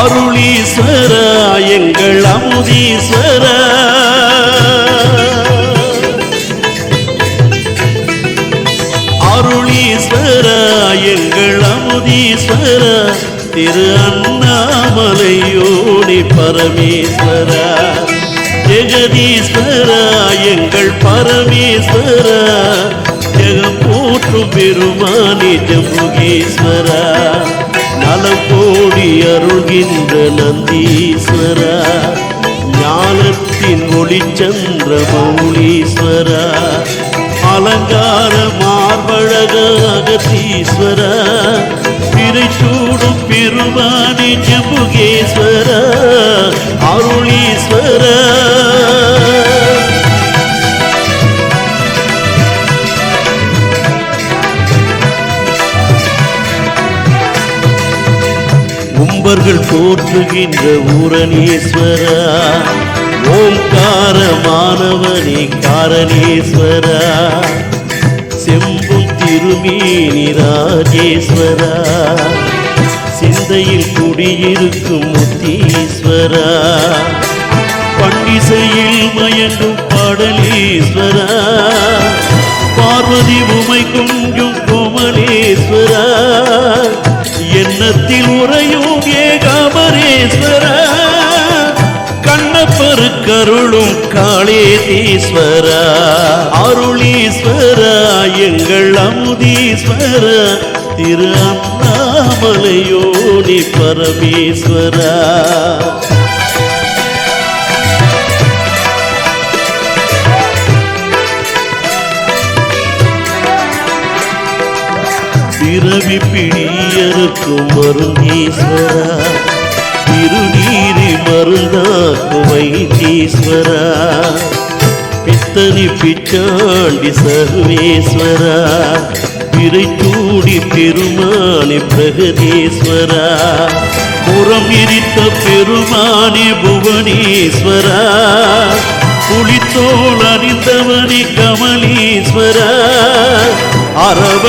அருளீஸ்வர எங்கள் அமுதீஸ்வர. அருளீஸ்வர எங்கள் அமுதீஸ்வர திரு அண்ணாமலையோடி பரமேஸ்வர. ஜெகதீஸ்வர எங்கள் பரமேஸ்வர. ஜெகம் போற்றும் பெருமானி ஜம்புகீஸ்வர நலம் கோடி அருள்கின்ற நந்தீஸ்வர ஞானத்தின் ஒளிச்சந்திர மௌலீஸ்வர அலங்கார மார்பழக அகத்தீஸ்வர திரைச்சூடும் பெருமானி ஜம்புகேஸ்வர அருளீஸ்வரா. கும்பர்கள் போற்றுகின்ற ஊரணீஸ்வரா. ஓங்காரமானவனே காரணேஸ்வரா. செம்பும் திருமேனி ராஜேஸ்வரா. சிந்தையில் குடியிருக்கும் முத்தீஸ்வரா. பண்டிசையில் மயங்கும் பாடலீஸ்வரா. பார்வதி உமை கொஞ்சும் கோமலேஸ்வரா எண்ணத்தில் உறையும் ஏகாமரேஸ்வரா கண்ணப்பரு கருளும் காளேதீஸ்வரா. அருளீஸ்வரா எங்கள் அமுதீஸ்வர. திரு அண்ணாமலையோடி பரமேஸ்வரா. பிறவி பிடியறுக்கும் மருந்தீஸ்வரா திருநீரி மருந்தாக்கும் வைத்தீஸ்வரா. பித்தனி பிச்சாண்டி சர்வேஸ்வரா. பிறை பெருமானி பிரகதீஸ்வரா. புறம் எரித்த பெருமானி புவனீஸ்வரா. புலித்தோல் அணிந்தவனி கமலீஸ்வரா. அரவ